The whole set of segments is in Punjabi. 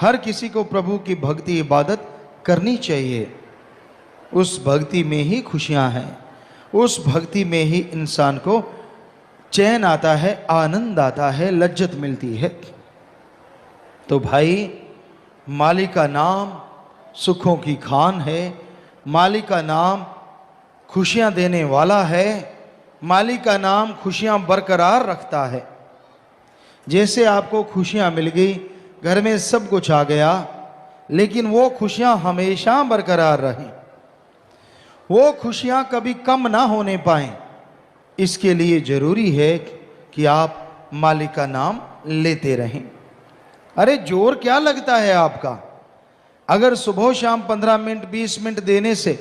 हर किसी को प्रभु की भक्ति इबादत करनी चाहिए। उस भक्ति में ही खुशियाँ हैं। उस भक्ति में ही इंसान को चैन आता है, आनंद आता है, लज्जत मिलती है। तो भाई, मालिक का नाम सुखों की खान है। मालिक का नाम खुशियाँ देने वाला है। मालिक का नाम खुशियाँ बरकरार रखता है। जैसे आपको खुशियाँ मिल गई घर में सब कुछ आ गया, लेकिन वो खुशियाँ हमेशा बरकरार रहें। वो खुशियाँ कभी कम ना होने पाए। इसके लिए ज़रूरी है कि आप मालिक का नाम लेते रहें। अरे, ज़ोर क्या लगता है आपका? अगर सुबह शाम पंद्रह मिनट, बीस मिनट देने से,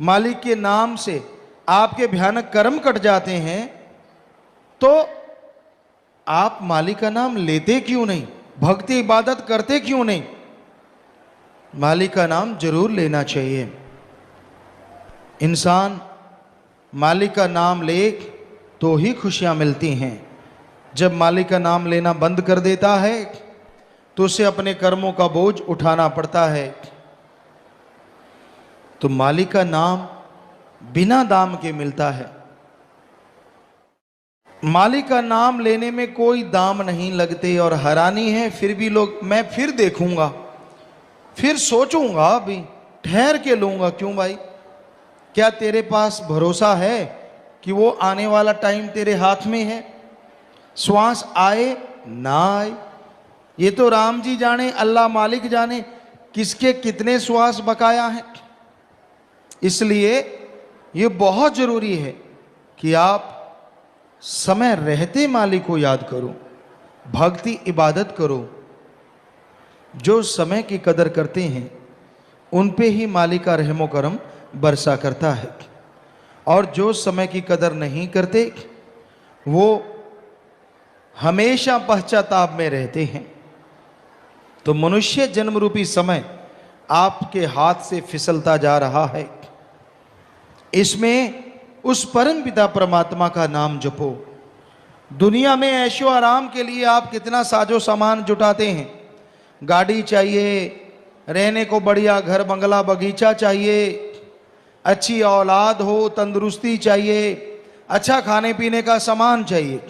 मालिक के नाम से आपके भयानक कर्म कट जाते हैं तो आप मालिक का नाम लेते क्यों नहीं? भक्ति इबादत करते क्यों नहीं? मालिक का नाम ज़रूर लेना चाहिए। इंसान मालिक का नाम ले तो ही खुशियाँ मिलती हैं। जब मालिक का नाम लेना बंद कर देता है तो उसे अपने कर्मों का बोझ उठाना पड़ता है। तो मालिक का नाम बिना दाम के मिलता है। मालिक का नाम लेने में कोई दाम नहीं लगते और हैरानी है, फिर भी लोग, मैं फिर देखूँगा, फिर सोचूँगा, अभी ठहर के लूँगा, क्यों भाई? क्या तेरे पास भरोसा है कि वो आने वाला टाइम तेरे हाथ में है? श्वास आए, ना आए? ये तो राम जी जाने, अल्लाह मालिक जाने, किसके कितने श्वास बकाया हैं? इसलिए ये बहुत ज़रूरी है कि आप समय रहते मालिक को याद करो, भक्ति, इबादत करो। जो समय की कदर करते हैं, उन पे ही मालिक का रहमो करम बरसा करता है। और जो समय की कदर नहीं करते, वो हमेशा पश्चाताप में रहते हैं। तो मनुष्य जन्म रूपी समय आपके हाथ से फिसलता जा रहा है। इसमें उस परम पिता परमात्मा का नाम जपो। दुनिया में ऐशो आराम के लिए आप कितना साजो सामान जुटाते हैं। गाड़ी चाहिए, रहने को बढ़िया घर, बंगला, बगीचा चाहिए, अच्छी औलाद हो, तंदुरुस्ती चाहिए अच्छा खाने पीने का सामान चाहिए।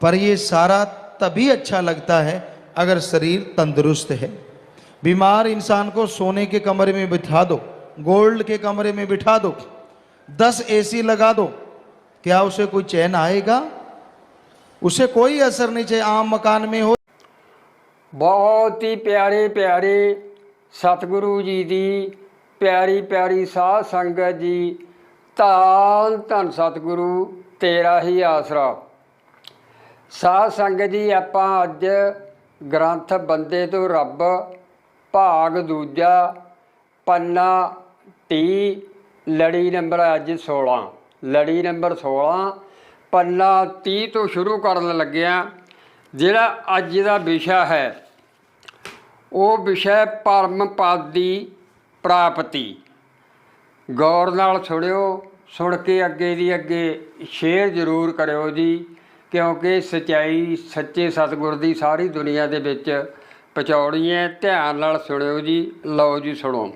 पर ये सारा तभी अच्छा लगता है अगर शरीर तंदुरुस्त है। बीमार इंसान को सोने के कमरे में बिठा दो, गोल्ड के कमरे में बिठा दो। दस एसी लगा दो क्या उसे कोई चैन आएगा उसे कोई असर नहीं चाहिए आम मकान में हो ਬਹੁਤ ਹੀ ਪਿਆਰੇ ਪਿਆਰੇ ਸਤਿਗੁਰੂ ਜੀ ਦੀ ਪਿਆਰੀ ਪਿਆਰੀ ਸਾਧ ਸੰਗਤ ਜੀ ਧੰਨ ਧੰਨ ਸਤਿਗੁਰੂ ਤੇਰਾ ਹੀ ਆਸਰਾ ਸਾਧ ਸੰਗਤ ਜੀ ਆਪਾਂ ਅੱਜ ਗ੍ਰੰਥ ਬੰਦੇ ਤੋਂ ਰੱਬ ਭਾਗ ਦੂਜਾ ਪੰਨਾ 30 ਲੜੀ ਨੰਬਰ ਅੱਜ 16 ਲੜੀ ਨੰਬਰ 16 ਪੰਨਾ 30 ਤੋਂ ਸ਼ੁਰੂ ਕਰਨ ਲੱਗਿਆ, ਜਿਹੜਾ ਅੱਜ ਦਾ ਵਿਸ਼ਾ ਹੈ, ਉਹ ਵਿਸ਼ਾ ਪਰਮ ਪਦ ਦੀ ਪ੍ਰਾਪਤੀ। ਗੌਰ ਨਾਲ ਸੁਣਿਓ, ਸੁਣ ਕੇ ਅੱਗੇ ਦੀ ਅੱਗੇ ਸ਼ੇਅਰ ਜ਼ਰੂਰ ਕਰਿਓ ਜੀ, ਕਿਉਂਕਿ ਸਚਾਈ ਸੱਚੇ ਸਤਿਗੁਰ ਦੀ ਸਾਰੀ ਦੁਨੀਆ ਦੇ ਵਿੱਚ ਪਹੁੰਚਾਉਣੀ ਹੈ, ਧਿਆਨ ਨਾਲ ਸੁਣਿਓ ਜੀ, ਲਓ ਜੀ ਸੁਣੋ।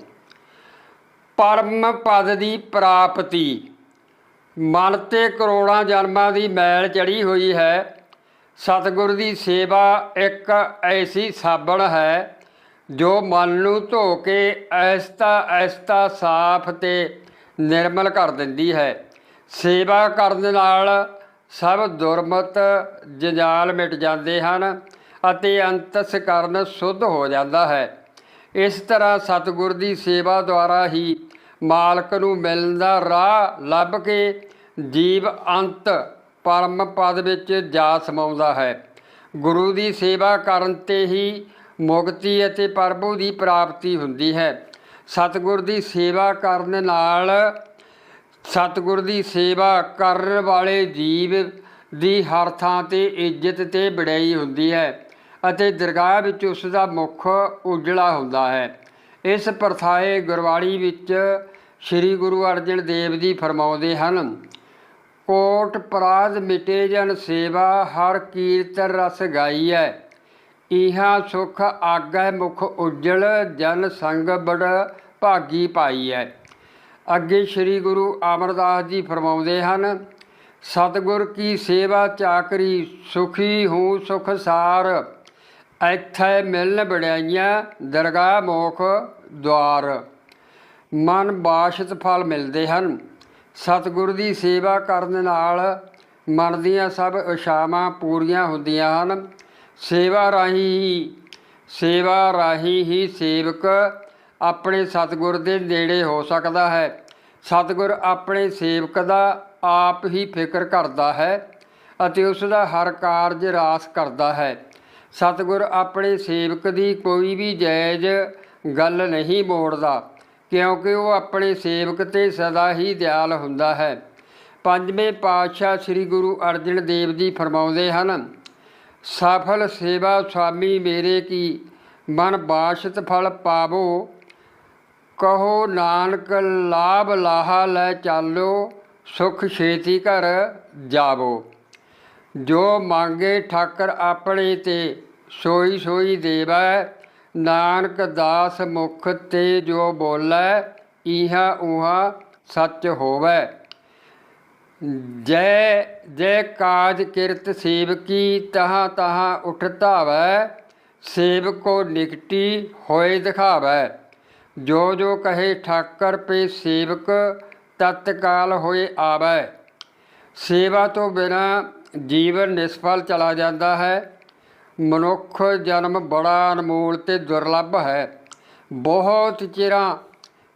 ਪਰਮ ਪਦ ਦੀ ਪ੍ਰਾਪਤੀ। ਮਨ ਤੇ ਕਰੋੜਾਂ ਜਨਮਾਂ ਦੀ ਮੈਲ ਚੜੀ ਹੋਈ ਹੈ। ਸਤਿਗੁਰ ਦੀ ਸੇਵਾ ਇੱਕ ਐਸੀ ਸਾਬਣ ਹੈ, ਜੋ ਮਨ ਨੂੰ ਧੋ ਕੇ ਐਸਤਾ ਐਸਤਾ ਸਾਫ਼ ਤੇ ਨਿਰਮਲ ਕਰ ਦਿੰਦੀ ਹੈ। ਸੇਵਾ ਕਰਨ ਨਾਲ ਸਭ ਦੁਰਮਤ ਜੰਜਾਲ ਮਿਟ ਜਾਂਦੇ ਹਨ ਅਤੇ ਅੰਤਸਕਰਨ ਸ਼ੁੱਧ ਹੋ ਜਾਂਦਾ ਹੈ। ਇਸ ਤਰ੍ਹਾਂ ਸਤਿਗੁਰ ਦੀ ਸੇਵਾ ਦੁਆਰਾ ਹੀ ਮਾਲਕ ਨੂੰ ਮਿਲਣ ਦਾ ਰਾਹ ਲੱਭ ਕੇ ਜੀਵ ਅੰਤ ਪਰਮ ਪਦ ਵਿੱਚ ਜਾ ਸਮਾਉਂਦਾ ਹੈ। ਗੁਰੂ ਦੀ ਸੇਵਾ ਕਰਨ ਤੇ ਹੀ ਮੁਕਤੀ ਅਤੇ ਪ੍ਰਭੂ ਦੀ ਪ੍ਰਾਪਤੀ ਹੁੰਦੀ ਹੈ। ਸਤਿਗੁਰ ਦੀ ਸੇਵਾ ਕਰਨ ਨਾਲ ਸਤਿਗੁਰ ਦੀ ਸੇਵਾ ਕਰਨ ਵਾਲੇ ਜੀਵ ਦੀ ਹਰ ਥਾਂ ਤੇ ਇੱਜ਼ਤ ਤੇ ਵਡਿਆਈ ਹੁੰਦੀ ਹੈ। ਅਤੇ ਦਰਗਾਹ ਵਿੱਚ ਉਸ ਦਾ ਮੁਖ ਉਜਲਾ ਹੁੰਦਾ ਹੈ। ਇਸ ਪ੍ਰਥਾਏ ਗੁਰਬਾਣੀ ਵਿੱਚ ਸ੍ਰੀ ਗੁਰੂ ਅਰਜਨ ਦੇਵ ਜੀ ਫਰਮਾਉਂਦੇ ਹਨ ਕੋਟ ਪਰਾਧ ਮਿਟੇ ਜਨ ਸੇਵਾ, ਹਰ ਕੀਰਤਨ ਰਸ ਗਾਈ ਗਾਈਐ। ਇਹਾ ਸੁਖ ਆਗੈ ਮੁਖ ਉਜਲ, ਜਨ ਸੰਗ ਬੜ ਭਾਗੀ ਪਾਈ ਹੈ ਅੱਗੇ ਸ੍ਰੀ ਗੁਰੂ ਅਮਰਦਾਸ ਜੀ ਫਰਮਾਉਂਦੇ ਹਨ, ਸਤਿਗੁਰ ਕੀ ਸੇਵਾ ਚਾਕਰੀ, ਸੁਖੀ ਹੂੰ ਸੁਖ ਸਾਰ। ਇੱਥੇ ਮਿਲਨ ਬੜਾਈਆਂ ਦਰਗਾਹ, ਮੋਖ ਦਵਾਰ ਮਨ ਬਾਸ਼ਤ ਫਲ ਮਿਲਦੇ ਹਨ। ਸਤਿਗੁਰ ਦੀ ਸੇਵਾ ਕਰਨ ਨਾਲ ਮਨ ਦੀਆਂ ਸਭ ਇਛਾਵਾਂ ਪੂਰੀਆਂ ਹੁੰਦੀਆਂ ਹਨ। ਸੇਵਾ ਰਾਹੀਂ ਹੀ, ਸੇਵਾ ਰਾਹੀਂ ਹੀ ਸੇਵਕ ਆਪਣੇ ਸਤਿਗੁਰ ਦੇ ਨੇੜੇ ਹੋ ਸਕਦਾ ਹੈ। ਸਤਿਗੁਰ ਆਪਣੇ ਸੇਵਕ ਦਾ ਆਪ ਹੀ ਫਿਕਰ ਕਰਦਾ ਹੈ ਅਤੇ ਉਸ ਦਾ ਹਰ ਕਾਰਜ ਰਾਸ ਕਰਦਾ ਹੈ। ਸਤਿਗੁਰ ਆਪਣੇ ਸੇਵਕ ਦੀ ਕੋਈ ਵੀ ਜਾਇਜ਼ ਗੱਲ ਨਹੀਂ ਮੋੜਦਾ, ਕਿਉਂਕਿ ਉਹ ਆਪਣੇ ਸੇਵਕ ਤੇ ਸਦਾ ਹੀ ਦਿਆਲ ਹੁੰਦਾ ਹੈ। ਪੰਜਵੇਂ ਪਾਤਸ਼ਾਹ ਸ੍ਰੀ ਗੁਰੂ ਅਰਜਨ ਦੇਵ ਜੀ ਫਰਮਾਉਂਦੇ ਹਨ, ਸਫਲ ਸੇਵਾ ਸੁਆਮੀ ਮੇਰੇ ਕੀ, ਮਨ ਬਾਸ਼ਤ ਫਲ ਪਾਵੋ। ਕਹੋ ਨਾਨਕ, ਲਾਭ ਲਾਹਾ ਲੈ ਚਾਲੋ, ਸੁਖ ਛੇਤੀ ਘਰ ਜਾਵੋ। ਜੋ ਮੰਗੇ ਠਾਕਰ ਆਪਣੇ ਤੇ ਸੋਈ ਸੋਈ ਦੇਵੈ, ਨਾਨਕ ਦਾਸ ਮੁਖ ਤੇ ਜੋ ਬੋਲੇ ਇਹਾ ਉਹਾ ਸੱਚ ਹੋਵੇ। ਜੈ ਜੈ ਕਾਜ ਕਿਰਤ ਸੇਵਕੀ, ਤਹਾਂ ਤਹਾਂ ਉਠ ਧਾਵੈ ਸੇਵਕੋ ਨਿਕਟੀ ਹੋਏ ਦਿਖਾਵੈ। ਜੋ ਜੋ ਕਹੇ ਠਾਕਰ ਪੇ ਸੇਵਕ, ਤਤਕਾਲ ਹੋਏ ਆਵੈ। ਸੇਵਾ ਤੋਂ ਬਿਨਾ ਜੀਵਨ ਨਿਸਫਲ ਚਲਾ ਜਾਂਦਾ ਹੈ। ਮਨੁੱਖ ਜਨਮ ਬੜਾ ਅਨਮੋਲ ਤੇ ਦੁਰਲੱਭ ਹੈ। ਬਹੁਤ ਚਿਰਾਂ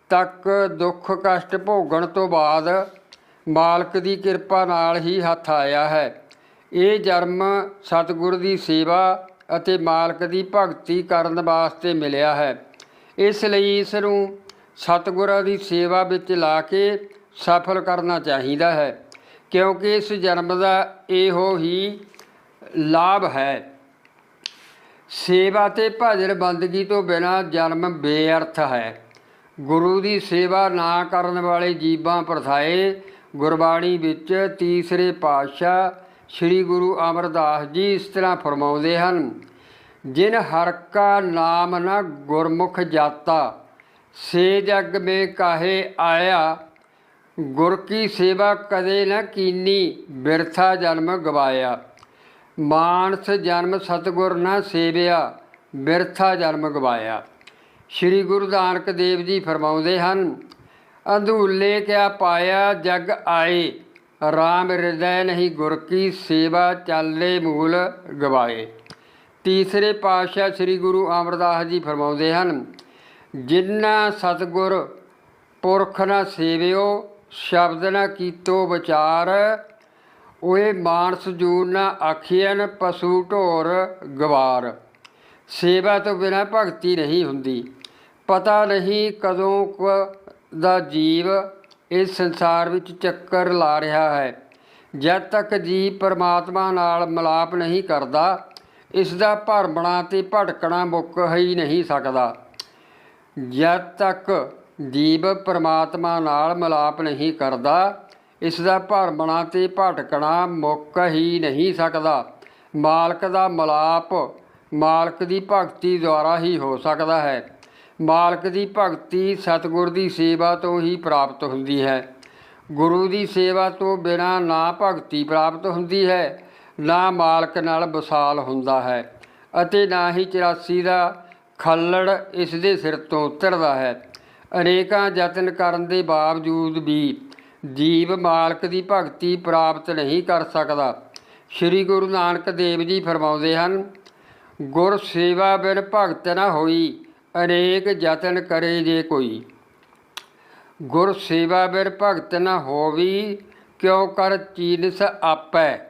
ਤੱਕ ਦੁੱਖ ਕਸ਼ਟ ਭੋਗਣ ਤੋਂ ਬਾਅਦ ਮਾਲਕ ਦੀ ਕਿਰਪਾ ਨਾਲ ਹੀ ਹੱਥ ਆਇਆ ਹੈ। ਇਹ ਜਨਮ ਸਤਿਗੁਰ ਦੀ ਸੇਵਾ ਅਤੇ ਮਾਲਕ ਦੀ ਭਗਤੀ ਕਰਨ ਵਾਸਤੇ ਮਿਲਿਆ ਹੈ। ਇਸ ਲਈ ਇਸ ਨੂੰ ਸਤਿਗੁਰਾਂ ਦੀ ਸੇਵਾ ਵਿੱਚ ਲਾ ਕੇ ਸਫਲ ਕਰਨਾ ਚਾਹੀਦਾ ਹੈ। ਕਿਉਂਕਿ ਇਸ ਜਨਮ ਦਾ ਇਹੋ ਹੀ ਲਾਭ ਹੈ। ਸੇਵਾ ਤੇ ਭਜਨ ਬੰਦਗੀ ਤੋਂ ਬਿਨਾ ਜਨਮ ਬੇਅਰਥ ਹੈ। ਗੁਰੂ ਦੀ ਸੇਵਾ ਨਾ ਕਰਨ ਵਾਲੇ ਜੀਵਾਂ ਪ੍ਰਥਾਏ, ਗੁਰਬਾਣੀ ਵਿੱਚ ਤੀਸਰੇ ਪਾਤਸ਼ਾਹ ਸ੍ਰੀ ਗੁਰੂ ਅਮਰਦਾਸ ਜੀ ਇਸ ਤਰ੍ਹਾਂ ਫਰਮਾਉਂਦੇ ਹਨ, ਜਿਨ ਹਰ ਕਾ ਨਾਮ ਨਾ ਗੁਰਮੁਖ ਜਾਤਾ, ਸੇ ਜਗ ਮੇ ਕਾਹੇ ਆਇਆ ਗੁਰ ਕੀ ਸੇਵਾ ਕਦੇ ਨਾ ਕੀਨੀ, ਬਿਰਥਾ ਜਨਮ ਗਵਾਇਆ। ਮਾਨਸ ਜਨਮ ਸਤਗੁਰ ਨਾ ਸੇਵਿਆ, ਬਿਰਥਾ ਜਨਮ ਗਵਾਇਆ। ਸ੍ਰੀ ਗੁਰੂ ਨਾਨਕ ਦੇਵ ਜੀ ਫਰਮਾਉਂਦੇ ਹਨ, ਅੰਧੂਲੇ ਕਿਆ ਪਾਇਆ ਜਗ ਆਏ, ਰਾਮ ਹਿਰਦੈ ਨਹੀਂ ਗੁਰ ਕੀ ਸੇਵਾ ਚਾਲੇ ਮੂਲ ਗਵਾਏ। ਤੀਸਰੇ ਪਾਤਸ਼ਾਹ ਸ੍ਰੀ ਗੁਰੂ ਅਮਰਦਾਸ ਜੀ ਫਰਮਾਉਂਦੇ ਹਨ ਜਿਨ੍ਹਾਂ ਸਤਗੁਰ ਪੁਰਖ ਨਾ ਸੇਵਿਓ ਸ਼ਬਦ ਨਾ ਕੀਤੋ ਵਿਚਾਰ, ਓਏ ਮਾਨਸ ਜੂਨ ਨਾ ਆਖੀਐਨ ਪਸ਼ੂ ਢੋਰ ਗਵਾਰ। ਸੇਵਾ ਤੋਂ ਬਿਨਾ ਭਗਤੀ ਨਹੀਂ ਹੁੰਦੀ। ਪਤਾ ਨਹੀਂ ਕਦੋਂ ਕੁ ਦਾ ਜੀਵ ਇਸ ਸੰਸਾਰ ਵਿੱਚ ਚੱਕਰ ਲਾ ਰਿਹਾ ਹੈ। ਜਦ ਤੱਕ ਜੀਵ ਪਰਮਾਤਮਾ ਨਾਲ ਮਿਲਾਪ ਨਹੀਂ ਕਰਦਾ, ਇਸ ਦਾ ਭਰਮਣਾ ਤੇ ਭਟਕਣਾ ਮੁੱਕ ਹੀ ਨਹੀਂ ਸਕਦਾ। ਜਦ ਤੱਕ ਜੀਵ ਪਰਮਾਤਮਾ ਨਾਲ ਮਿਲਾਪ ਨਹੀਂ ਕਰਦਾ ਇਸ ਦਾ ਭਰਮਣਾ ਤੇ ਭਟਕਣਾ ਮੁੱਕ ਹੀ ਨਹੀਂ ਸਕਦਾ। ਮਾਲਕ ਦਾ ਮਿਲਾਪ ਮਾਲਕ ਦੀ ਭਗਤੀ ਦੁਆਰਾ ਹੀ ਹੋ ਸਕਦਾ ਹੈ। ਮਾਲਕ ਦੀ ਭਗਤੀ ਸਤਿਗੁਰ ਦੀ ਸੇਵਾ ਤੋਂ ਹੀ ਪ੍ਰਾਪਤ ਹੁੰਦੀ ਹੈ। ਗੁਰੂ ਦੀ ਸੇਵਾ ਤੋਂ ਬਿਨਾਂ ਨਾ ਭਗਤੀ ਪ੍ਰਾਪਤ ਹੁੰਦੀ ਹੈ, ਨਾ ਮਾਲਕ ਨਾਲ ਵਿਸਾਲ ਹੁੰਦਾ ਹੈ ਅਤੇ ਨਾ ਹੀ 84 ਦਾ ਖੱਲੜ ਇਸ ਦੇ ਸਿਰ ਤੋਂ ਉਤਰਦਾ ਹੈ। ਅਨੇਕਾਂ ਯਤਨ ਕਰਨ ਦੇ ਬਾਵਜੂਦ ਵੀ ਜੀਵ ਮਾਲਕ ਦੀ ਭਗਤੀ ਪ੍ਰਾਪਤ ਨਹੀਂ ਕਰ ਸਕਦਾ। ਸ੍ਰੀ ਗੁਰੂ ਨਾਨਕ ਦੇਵ ਜੀ ਫਰਮਾਉਂਦੇ ਹਨ, ਗੁਰ ਸੇਵਾ ਬਿਨ ਭਗਤ ਨਾ ਹੋਈ, ਅਨੇਕ ਯਤਨ ਕਰੇ ਜੇ ਕੋਈ। ਗੁਰ ਸੇਵਾ ਬਿਨ ਭਗਤ ਨਾ ਹੋਵੀ, ਕਿਉ ਕਰ ਚੀਨਸ ਆਪੈ?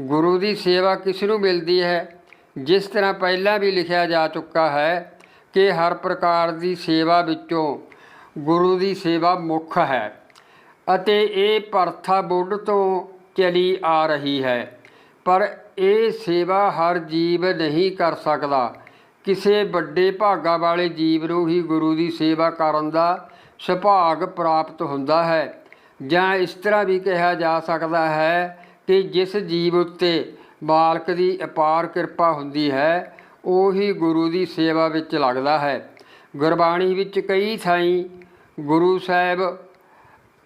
ਗੁਰੂ ਦੀ ਸੇਵਾ ਕਿਸ ਨੂੰ ਮਿਲਦੀ ਹੈ? ਜਿਸ ਤਰ੍ਹਾਂ ਪਹਿਲਾਂ ਵੀ ਲਿਖਿਆ ਜਾ ਚੁੱਕਾ ਹੈ ਕਿ ਹਰ ਪ੍ਰਕਾਰ ਦੀ ਸੇਵਾ ਵਿੱਚੋਂ ਗੁਰੂ ਦੀ ਸੇਵਾ ਮੁੱਖ ਹੈ ਅਤੇ ਇਹ ਪ੍ਰਥਾ ਬੁੱਢ ਤੋਂ ਚਲੀ ਆ ਰਹੀ ਹੈ। ਪਰ ਇਹ ਸੇਵਾ ਹਰ ਜੀਵ ਨਹੀਂ ਕਰ ਸਕਦਾ। ਕਿਸੇ ਵੱਡੇ ਭਾਗਾ ਵਾਲੇ ਜੀਵ ਨੂੰ ਹੀ ਗੁਰੂ ਦੀ ਸੇਵਾ ਕਰਨ ਦਾ ਸੁਭਾਗ ਪ੍ਰਾਪਤ ਹੁੰਦਾ ਹੈ। ਜਾਂ ਇਸ ਤਰ੍ਹਾਂ ਵੀ ਕਿਹਾ ਜਾ ਸਕਦਾ ਹੈ ਕਿ ਜਿਸ ਜੀਵ ਉੱਤੇ ਮਾਲਕ ਦੀ ਅਪਾਰ ਕਿਰਪਾ ਹੁੰਦੀ ਹੈ ਉਹੀ ਗੁਰੂ ਦੀ ਸੇਵਾ ਵਿੱਚ ਲੱਗਦਾ ਹੈ। ਗੁਰਬਾਣੀ ਵਿੱਚ ਕਈ ਥਾਈਂ ਗੁਰੂ ਸਾਹਿਬ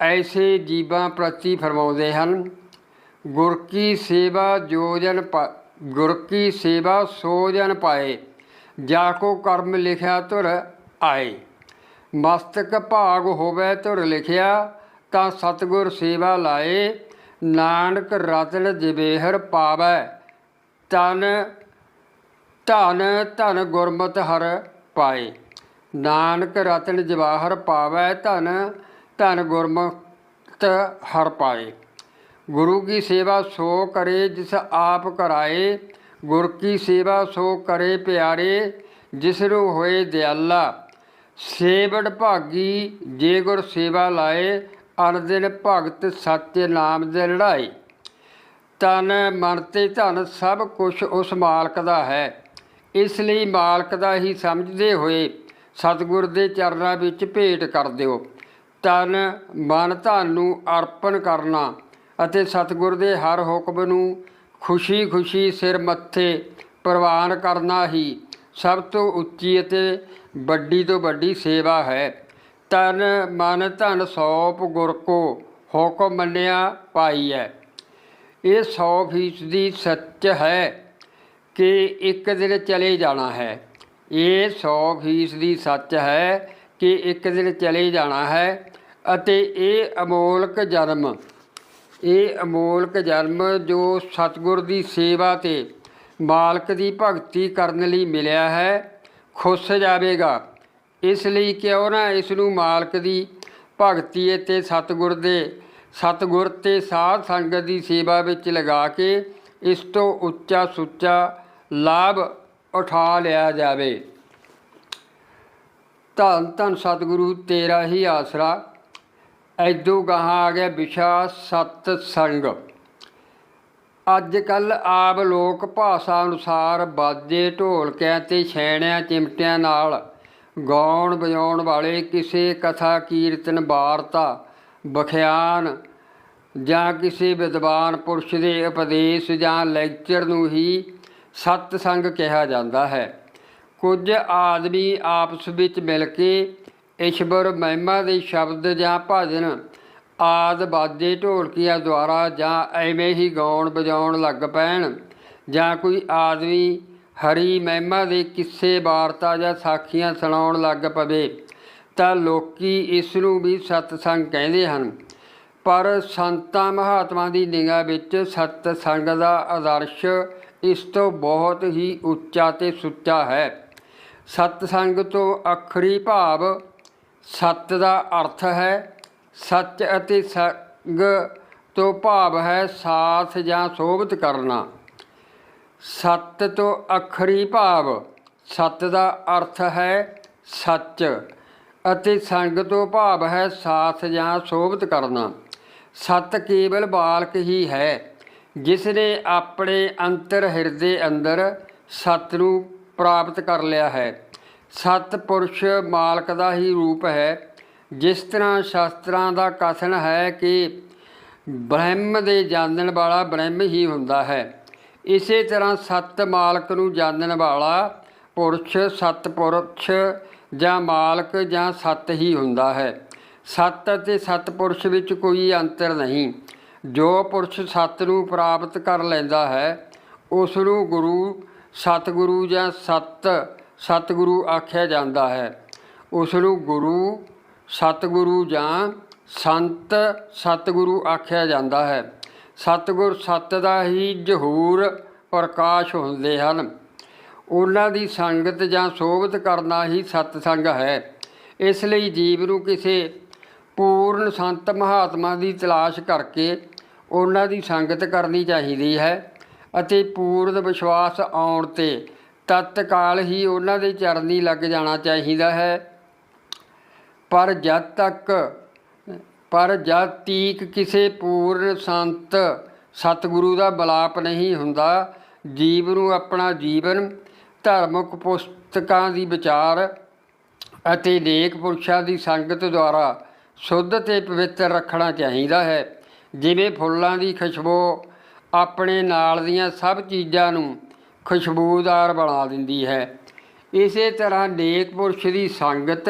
ਐਸੇ ਜੀਵਾਂ ਪ੍ਰਤੀ ਫਰਮਾਉਂਦੇ ਹਨ, ਗੁਰ ਕੀ ਸੇਵਾ ਜੋ ਪਾ- ਗੁਰ ਕੀ ਸੇਵਾ ਸੋ ਜਨ ਪਾਏ, ਜਾ ਕੋ ਕਰਮ ਲਿਖਿਆ ਧੁਰ ਆਏ। ਮਸਤਕ ਭਾਗ ਹੋਵੇ ਧੁਰ ਲਿਖਿਆ, ਤਾਂ ਸਤਗੁਰ ਸੇਵਾ ਲਾਏ। ਨਾਨਕ ਰਤਨ ਜਵੇਹਰ ਪਾਵੈ, ਤਨ ਧਨ ਧਨ ਗੁਰਮਤਿ ਹਰ ਪਾਏ। ਨਾਨਕ ਰਤਨ ਜਵਾਹਰ ਪਾਵੈ ਧਨ ਧਨ ਗੁਰਮਤਿ ਹਰ ਪਾਏ। ਗੁਰੂ ਕੀ ਸੇਵਾ ਸੋ ਕਰੇ ਜਿਸ ਆਪ ਕਰਾਏ ਗੁਰ ਕੀ ਸੇਵਾ ਸੋ ਕਰੇ ਪਿਆਰੇ, ਜਿਸ ਨੂੰ ਹੋਏ ਦਿਆਲਾ। ਸੇਵੜ ਭਾਗੀ ਜੇ ਗੁਰ ਸੇਵਾ ਲਾਏ ਅਨਦਿਨ ਭਗਤ ਸੱਚੇ ਨਾਮ ਦੇ ਲੜਾਈ ਤਨ ਮਨ ਤੇ ਧਨ ਸਭ ਕੁਝ ਉਸ ਮਾਲਕ ਦਾ ਹੈ। ਇਸ ਲਈ ਮਾਲਕ ਦਾ ਹੀ ਸਮਝਦੇ ਹੋਏ ਸਤਿਗੁਰ ਦੇ ਚਰਨਾਂ ਵਿੱਚ ਭੇਟ ਕਰ ਦਿਓ। ਤਨ ਮਨ ਧਨ ਨੂੰ ਅਰਪਣ ਕਰਨਾ ਅਤੇ ਸਤਿਗੁਰ ਦੇ ਹਰ ਹੁਕਮ ਨੂੰ ਖੁਸ਼ੀ-ਖੁਸ਼ੀ ਸਿਰ ਮੱਥੇ ਪ੍ਰਵਾਨ ਕਰਨਾ ਹੀ ਸਭ ਤੋਂ ਉੱਚੀ ਅਤੇ ਵੱਡੀ ਤੋਂ ਵੱਡੀ ਸੇਵਾ ਹੈ। ਤਨ ਮਨ ਧਨ ਸੌਪ ਗੁਰ ਕੋ ਹੁਕਮ ਮੰਨਿਆ ਪਾਈ ਹੈ। ਇਹ 100% ਸੱਚ ਹੈ। ਕਿ ਇੱਕ ਦਿਨ ਚਲੇ ਜਾਣਾ ਹੈ। ਇਹ 100% ਸੱਚ ਹੈ ਕਿ ਇੱਕ ਦਿਨ ਚਲੇ ਜਾਣਾ ਹੈ ਅਤੇ ਇਹ ਅਮੋਲਕ ਜਨਮ, ਇਹ ਅਮੋਲਕ ਜਨਮ ਜੋ ਸਤਿਗੁਰ ਦੀ ਸੇਵਾ ਤੇ ਮਾਲਕ ਦੀ ਭਗਤੀ ਕਰਨ ਲਈ ਮਿਲਿਆ ਹੈ, ਖੁੱਸ ਜਾਵੇਗਾ। ਇਸ ਲਈ ਕਿਉਂ ਨਾ ਇਸ ਨੂੰ ਮਾਲਕ ਦੀ ਭਗਤੀ ਅਤੇ ਸਤਿਗੁਰ ਦੇ, ਸਤਿਗੁਰ ਤੇ ਸਾਧ ਸੰਗਤ ਦੀ ਸੇਵਾ ਵਿੱਚ ਲਗਾ ਕੇ ਇਸ ਤੋਂ ਉੱਚਾ ਸੁੱਚਾ ਲਾਭ ਉਠਾ ਲਿਆ ਜਾਵੇ। ਧੰਨ ਧੰਨ ਸਤਿਗੁਰੂ, ਤੇਰਾ ਹੀ ਆਸਰਾ। ਐਦੂ ਗਾਹਾਂ ਆ ਗਿਆ ਵਿਸ਼ਾ ਸਤ ਸੰਗ। ਅੱਜ ਕੱਲ ਆਪ ਲੋਕ ਭਾਸ਼ਾ ਅਨੁਸਾਰ ਬਾਜੇ ਢੋਲਕਿਆਂ ਤੇ ਛੈਣਿਆਂ ਚਿਮਟਿਆਂ ਨਾਲ ਗਾਉਣ ਵਜਾਉਣ ਵਾਲੇ ਕਿਸੇ ਕਥਾ, ਕੀਰਤਨ, ਵਾਰਤਾ ਬਖਿਆਨ ਜਾਂ ਕਿਸੇ ਵਿਦਵਾਨ ਪੁਰਸ਼ ਦੇ ਉਪਦੇਸ਼ ਜਾਂ ਲੈਕਚਰ ਨੂੰ ਹੀ ਸਤ ਸੰਗ ਕਿਹਾ ਜਾਂਦਾ ਹੈ। ਕੁਝ ਆਦਮੀ ਆਪਸ ਵਿੱਚ ਮਿਲ ਕੇ ਈਸ਼ਵਰ ਮਹਿਮਾ ਦੇ ਸ਼ਬਦ ਜਾਂ ਭਜਨ ਆਦ ਬਾਜੇ ਢੋਲਕੀਆਂ ਦੁਆਰਾ ਜਾਂ ਐਵੇਂ ਹੀ ਗਾਉਣ ਵਜਾਉਣ ਲੱਗ ਪੈਣ ਜਾਂ ਕੋਈ ਆਦਮੀ ਹਰੀ ਮਹਿਮਾ ਦੇ ਕਿੱਸੇ ਵਾਰਤਾ ਜਾਂ ਸਾਖੀਆਂ ਸੁਣਾਉਣ ਲੱਗ ਪਵੇ ਤਾਂ ਲੋਕੀ ਇਸ ਨੂੰ ਵੀ ਸਤਸੰਗ ਕਹਿੰਦੇ ਹਨ। ਪਰ ਸੰਤਾਂ ਮਹਾਤਮਾ ਦੀ ਨਿਗਾਹ ਵਿੱਚ ਸਤਸੰਗ ਦਾ ਆਦਰਸ਼ ਇਸ ਤੋਂ ਬਹੁਤ ਹੀ ਉੱਚਾ ਤੇ ਸੁੱਚਾ ਹੈ। ਸਤਸੰਗ ਤੋਂ ਅਖਰੀ ਭਾਵ ਸਤ ਦਾ ਅਰਥ ਹੈ। ਸੱਚ ਅਤੇ ਸੰਗ ਤੋਂ ਭਾਵ ਹੈ ਸਾਥ ਜਾਂ ਸੋਭਤ ਕਰਨਾ। ਸਤ ਤੋਂ ਅਖਰੀ ਭਾਵ ਸਤ ਦਾ ਅਰਥ ਹੈ ਸੱਚ ਅਤੇ ਸੰਗ ਤੋਂ ਭਾਵ ਹੈ ਸਾਥ ਜਾਂ ਸੋਭਤ ਕਰਨਾ। ਸਤ ਕੇਵਲ ਬਾਲਕ ਹੀ ਹੈ। ਜਿਸ ਨੇ ਆਪਣੇ ਅੰਤਰ ਹਿਰਦੇ ਅੰਦਰ ਸਤ ਨੂੰ ਪ੍ਰਾਪਤ ਕਰ ਲਿਆ ਹੈ। ਸਤ ਪੁਰਸ਼ ਮਾਲਕ ਦਾ ਹੀ ਰੂਪ ਹੈ। ਜਿਸ ਤਰ੍ਹਾਂ ਸ਼ਾਸਤਰਾਂ ਦਾ ਕਥਨ ਹੈ ਕਿ ਬ੍ਰਹਮ ਦੇ ਜਾਣਨ ਵਾਲਾ ਬ੍ਰਹਮ ਹੀ ਹੁੰਦਾ ਹੈ। ਇਸੇ ਤਰ੍ਹਾਂ ਸਤ ਮਾਲਕ ਨੂੰ ਜਾਣਨ ਵਾਲਾ ਪੁਰਸ਼ ਸਤ ਪੁਰਸ਼ ਜਾਂ ਮਾਲਕ ਜਾਂ ਸਤ ਹੀ ਹੁੰਦਾ ਹੈ। ਸਤ ਅਤੇ ਸਤ ਪੁਰਸ਼ ਵਿੱਚ ਕੋਈ ਅੰਤਰ ਨਹੀਂ। ਜੋ ਪੁਰਸ਼ ਸਤ ਨੂੰ ਪ੍ਰਾਪਤ ਕਰ ਲੈਂਦਾ ਹੈ ਉਸ ਨੂੰ ਗੁਰੂ ਸਤਿਗੁਰੂ ਜਾਂ ਸਤ ਸਤਿਗੁਰੂ ਆਖਿਆ ਜਾਂਦਾ ਹੈ। ਉਸ ਨੂੰ ਗੁਰੂ ਸਤਿਗੁਰੂ ਜਾਂ ਸੰਤ ਸਤਿਗੁਰੂ ਆਖਿਆ ਜਾਂਦਾ ਹੈ। ਸਤਿਗੁਰ ਸਤ ਦਾ ਹੀ ਜ਼ਹੂਰ ਪ੍ਰਕਾਸ਼ ਹੁੰਦੇ ਹਨ। ਉਹਨਾਂ ਦੀ ਸੰਗਤ ਜਾਂ ਸੋਭਤ ਕਰਨਾ ਹੀ ਸਤਸੰਗ ਹੈ। ਇਸ ਲਈ ਜੀਵ ਨੂੰ ਕਿਸੇ ਪੂਰਨ ਸੰਤ ਮਹਾਤਮਾ ਦੀ ਤਲਾਸ਼ ਕਰਕੇ ਉਹਨਾਂ ਦੀ ਸੰਗਤ ਕਰਨੀ ਚਾਹੀਦੀ ਹੈ ਅਤੇ ਪੂਰਨ ਵਿਸ਼ਵਾਸ ਆਉਣ ਤੇ ਤਤਕਾਲ ਹੀ ਉਹਨਾਂ ਦੇ ਚਰਨੀ ਲੱਗ ਜਾਣਾ ਚਾਹੀਦਾ ਹੈ। ਪਰ ਜਦ ਤੱਕ, ਪਰ ਜਦ ਤੀਕ ਕਿਸੇ ਪੂਰਨ ਸੰਤ ਸਤਿਗੁਰੂ ਦਾ ਬਲਾਪ ਨਹੀਂ ਹੁੰਦਾ, ਜੀਵ ਨੂੰ ਆਪਣਾ ਜੀਵਨ, ਧਾਰਮਿਕ ਪੁਸਤਕਾਂ ਦੀ ਵਿਚਾਰ ਅਤੇ ਨੇਕ ਪੁਰਸ਼ਾਂ ਦੀ ਸੰਗਤ ਦੁਆਰਾ ਸ਼ੁੱਧ ਤੇ ਪਵਿੱਤਰ ਰੱਖਣਾ ਚਾਹੀਦਾ ਹੈ। ਜਿਵੇਂ ਫੁੱਲਾਂ ਦੀ ਖੁਸ਼ਬੂ ਆਪਣੇ ਨਾਲ ਦੀਆਂ ਸਭ ਚੀਜ਼ਾਂ ਨੂੰ ਖੁਸ਼ਬੂਦਾਰ ਬਣਾ ਦਿੰਦੀ ਹੈ। ਇਸੇ ਤਰ੍ਹਾਂ ਨੇਕ ਪੁਰਸ਼ ਦੀ ਸੰਗਤ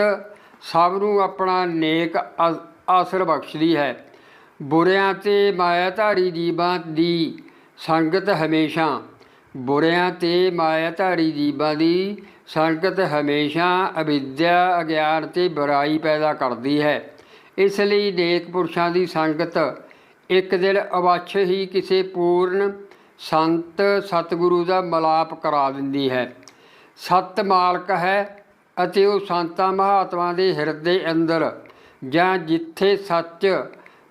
ਸਭ ਨੂੰ ਆਪਣਾ ਨੇਕ ਅ- ਆਸਰ ਬਖਸ਼ਦੀ ਹੈ। ਬੁਰਿਆਂ ਤੇ ਮਾਇਆਧਾਰੀ ਜੀਵਾਂ ਦੀ ਸੰਗਤ ਹਮੇਸ਼ਾ, ਬੁਰਿਆਂ ਤੇ ਮਾਇਆਧਾਰੀ ਜੀਵਾਂ ਦੀ ਸੰਗਤ ਹਮੇਸ਼ਾ ਅਵਿਦਿਆ, ਅਗਿਆਨ ਤੇ ਬੁਰਾਈ ਪੈਦਾ ਕਰਦੀ ਹੈ। ਇਸ ਲਈ ਨੇਕ ਪੁਰਸ਼ਾਂ ਦੀ ਸੰਗਤ ਇੱਕ ਦਿਨ ਅਵੱਛ ਹੀ ਕਿਸੇ ਪੂਰਨ ਸੰਤ ਸਤਿਗੁਰੂ ਦਾ ਮਲਾਪ ਕਰਾ ਦਿੰਦੀ ਹੈ। ਸਤ ਮਾਲਕ ਹੈ ਅਤੇ ਉਹ ਸੰਤਾਂ ਮਹਾਤਮਾ ਦੇ ਹਿਰਦੇ ਅੰਦਰ ਜਾਂ ਜਿੱਥੇ ਸੱਚ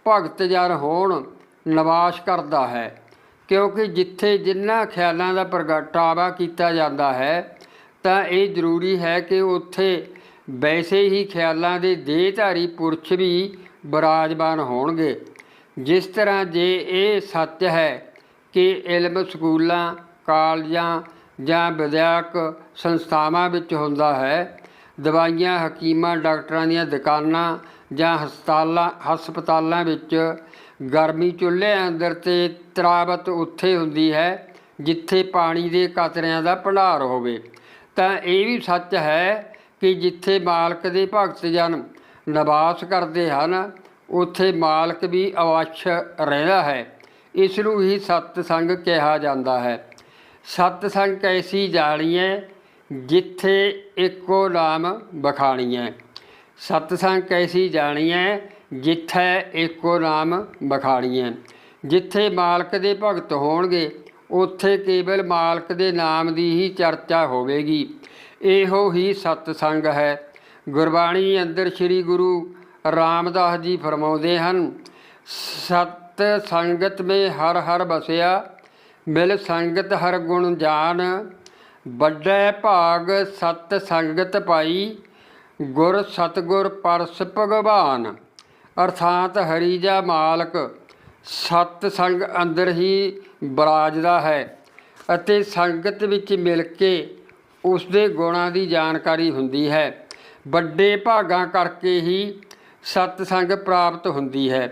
ਭਗਤ ਜਨ ਹੋਣ ਨਿਵਾਸ ਕਰਦਾ ਹੈ। ਕਿਉਂਕਿ ਜਿੱਥੇ ਜਿਨ੍ਹਾਂ ਖਿਆਲਾਂ ਦਾ ਪ੍ਰਗਟਾਵਾ ਕੀਤਾ ਜਾਂਦਾ ਹੈ, ਤਾਂ ਇਹ ਜ਼ਰੂਰੀ ਹੈ ਕਿ ਉੱਥੇ ਵੈਸੇ ਹੀ ਖਿਆਲਾਂ ਦੇ ਦੇਹਧਾਰੀ ਪੁਰਸ਼ ਵੀ ਬਿਰਾਜਮਾਨ ਹੋਣਗੇ। ਜਿਸ ਤਰ੍ਹਾਂ ਜੇ ਇਹ ਸੱਚ ਹੈ ਕਿ ਇਲਮ ਸਕੂਲਾਂ, ਕਾਲਜਾਂ ਜਾਂ ਵਿਦਿਅਕ ਸੰਸਥਾਵਾਂ ਵਿੱਚ ਹੁੰਦਾ ਹੈ, ਦਵਾਈਆਂ, ਹਕੀਮਾਂ, ਡਾਕਟਰਾਂ ਦੀਆਂ ਦੁਕਾਨਾਂ ਜਾਂ ਹਸਪਤਾਲਾਂ ਹਸਪਤਾਲਾਂ ਵਿੱਚ ਗਰਮੀ ਚੁੱਲ੍ਹੇ ਅੰਦਰ ਤੇ ਤਰਾਵਤ ਉੱਥੇ ਹੁੰਦੀ ਹੈ ਜਿੱਥੇ ਪਾਣੀ ਦੇ ਕਤਰਿਆਂ ਦਾ ਭੰਡਾਰ ਹੋਵੇ। ਤਾਂ ਇਹ ਵੀ ਸੱਚ ਹੈ ਕਿ ਜਿੱਥੇ ਮਾਲਕ ਦੇ ਭਗਤ ਜਨ ਨਿਵਾਸ ਕਰਦੇ ਹਨ ਉੱਥੇ ਮਾਲਕ ਵੀ ਅਵਸ਼ ਰਹਿੰਦਾ ਹੈ। ਇਸ ਨੂੰ ਹੀ ਸਤ ਸੰਗ ਕਿਹਾ ਜਾਂਦਾ ਹੈ। ਸਤ ਸੰਗ ਐਸੀ ਜਾਣੀ ਹੈ ਜਿੱਥੇ ਇੱਕੋ ਨਾਮ ਬਖਾਣੀਐ। ਸਤ ਸੰਗ ਐਸੀ ਜਾਣੀਐ? ਜਿੱਥੇ ਇੱਕੋ ਨਾਮ ਬਖਾਣੀਐ। ਜਿੱਥੇ ਮਾਲਕ ਦੇ ਭਗਤ ਹੋਣਗੇ, ਉੱਥੇ ਕੇਵਲ ਮਾਲਕ ਦੇ ਨਾਮ ਦੀ ਹੀ ਚਰਚਾ ਹੋਵੇਗੀ। ਇਹੋ ਹੀ ਸਤ ਸੰਗ ਹੈ। ਗੁਰਬਾਣੀ ਅੰਦਰ ਸ੍ਰੀ ਗੁਰੂ ਰਾਮਦਾਸ ਜੀ ਫਰਮਾਉਂਦੇ ਹਨ, ਸਤ ਸੰਗਤ ਮੇ ਹਰ ਹਰ ਬਸਿਆ ਮਿਲ ਸੰਗਤ ਹਰ ਗੁਣ ਜਾਨ, ਵੱਡੇ ਭਾਗ ਸਤ ਸੰਗਤ ਪਾਈ, ਗੁਰ ਸਤਗੁਰ ਪਰਸ ਭਗਵਾਨ, ਅਰਥਾਤ ਹਰੀ ਜਾ ਮਾਲਕ, ਸਤ ਸੰਗ ਅੰਦਰ ਹੀ ਬਰਾਜਦਾ ਹੈ ਅਤੇ ਸੰਗਤ ਵਿੱਚ ਮਿਲ ਕੇ ਉਸ ਦੇ ਗੁਣਾਂ ਦੀ ਜਾਣਕਾਰੀ ਹੁੰਦੀ ਹੈ। ਵੱਡੇ ਭਾਗਾਂ ਕਰਕੇ ਹੀ ਸਤ ਸੰਗ ਪ੍ਰਾਪਤ ਹੁੰਦੀ ਹੈ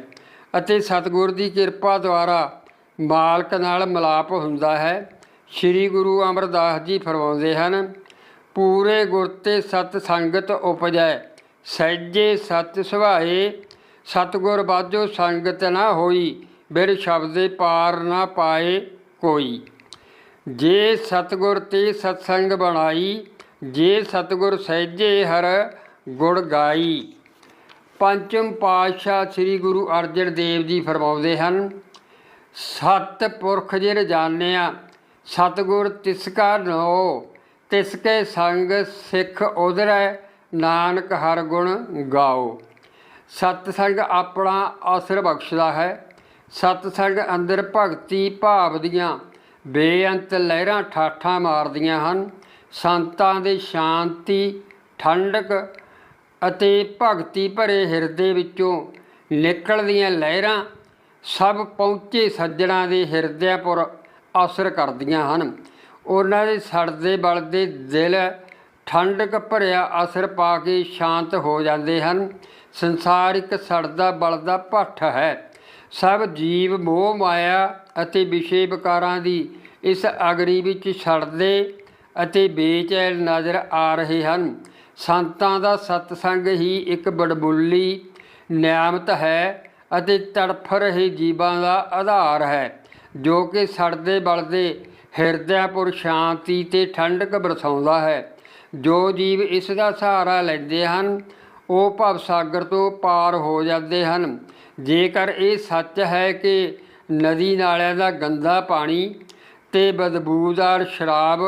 ਅਤੇ ਸਤਿਗੁਰ ਦੀ ਕਿਰਪਾ ਦੁਆਰਾ ਮਾਲਕ ਨਾਲ ਮਿਲਾਪ ਹੁੰਦਾ ਹੈ। ਸ੍ਰੀ ਗੁਰੂ ਅਮਰਦਾਸ ਜੀ ਫਰਮਾਉਂਦੇ ਹਨ, ਪੂਰੇ ਗੁਰ ਤੇ ਸਤ ਸੰਗਤ ਉਪਜੈ, ਸਹਿਜੇ ਸਤ ਸੁਭਾਏ, ਸਤਗੁਰ ਬਾਝੋ ਸੰਗਤ ਨਾ ਹੋਈ, ਬਿਰ ਸ਼ਬਦੇ ਪਾਰ ਨਾ ਪਾਏ ਕੋਈ। ਜੇ ਸਤਗੁਰ ਤੇ ਸਤਸੰਗ ਬਣਾਈ, ਜੇ ਸਤਗੁਰ ਸਹਿਜੇ ਹਰ ਗੁਣ ਗਾਈ ਪੰਚਮ ਪਾਤਸ਼ਾਹ ਸ੍ਰੀ ਗੁਰੂ ਅਰਜਨ ਦੇਵ ਜੀ ਫਰਮਾਉਂਦੇ ਹਨ, ਸਤ ਪੁਰਖ ਜਿਨ ਜਾਣਿਆ, ਸਤਗੁਰ ਤਿਸ ਕਾ ਨੋ, ਤਿਸ ਕੇ ਸੰਗ ਸਿੱਖ ਉਧਰੈ, ਨਾਨਕ ਹਰ ਗੁਣ ਗਾਓ। ਸਤ ਸੰਗ ਆਪਣਾ ਅਸਰ ਬਖਸ਼ਦਾ ਹੈ, ਸਤ ਸੰਗ ਅੰਦਰ ਭਗਤੀ ਭਾਵ ਦੀਆਂ ਬੇਅੰਤ ਲਹਿਰਾਂ ਠਾਠਾਂ ਮਾਰਦੀਆਂ ਹਨ, ਸੰਤਾਂ ਦੇ ਸ਼ਾਂਤੀ, ਠੰਡਕ ਅਤੇ ਭਗਤੀ ਭਰੇ ਹਿਰਦੇ ਵਿੱਚੋਂ ਨਿਕਲਦੀਆਂ ਲਹਿਰਾਂ ਸਭ ਪਹੁੰਚੇ ਸੱਜਣਾ ਦੇ ਹਿਰਦਿਆਂ ਪਰ ਅਸਰ ਕਰਦੀਆਂ ਹਨ। ਉਹਨਾਂ ਦੇ ਸੜਦੇ ਬਲਦੇ ਦਿਲ ਠੰਡਕ ਭਰਿਆ ਅਸਰ ਪਾ ਕੇ ਸ਼ਾਂਤ ਹੋ ਜਾਂਦੇ ਹਨ। ਸੰਸਾਰ ਇੱਕ ਸੜਦਾ ਬਲਦਾ ਭੱਠ ਹੈ। ਸਭ ਜੀਵ, ਮੋਹ, ਮਾਇਆ ਅਤੇ ਵਿਸ਼ੇ ਵਿਕਾਰਾਂ ਦੀ ਇਸ ਅਗਰੀ ਵਿੱਚ ਸੜਦੇ ਅਤੇ ਬੇਚੈਨ ਨਜ਼ਰ ਆ ਰਹੇ ਹਨ। ਸੰਤਾਂ ਦਾ ਸਤਸੰਗ ਹੀ ਇੱਕ ਬੜਬੁੱਲੀ ਨਿਆਮਤ ਹੈ ਅਤੇ ਤੜਫ ਰਹੇ ਜੀਵਾਂ ਦਾ ਆਧਾਰ ਹੈ, ਜੋ ਕਿ ਸੜਦੇ ਬਲਦੇ ਹਿਰਦਿਆਪੁਰ ਸ਼ਾਂਤੀ ਤੇ ਠੰਡਕ ਬਰਸਾਉਂਦਾ ਹੈ। ਜੋ ਜੀਵ ਇਸ ਦਾ ਸਹਾਰਾ ਲੈਂਦੇ ਹਨ, ਉਹ ਭਵ ਸਾਗਰ ਤੋਂ ਪਾਰ ਹੋ ਜਾਂਦੇ ਹਨ। ਜੇਕਰ ਇਹ ਸੱਚ ਹੈ ਕਿ ਨਦੀ ਨਾਲਿਆਂ ਦਾ ਗੰਦਾ ਪਾਣੀ ਤੇ ਬਦਬੂਦਾਰ ਸ਼ਰਾਬ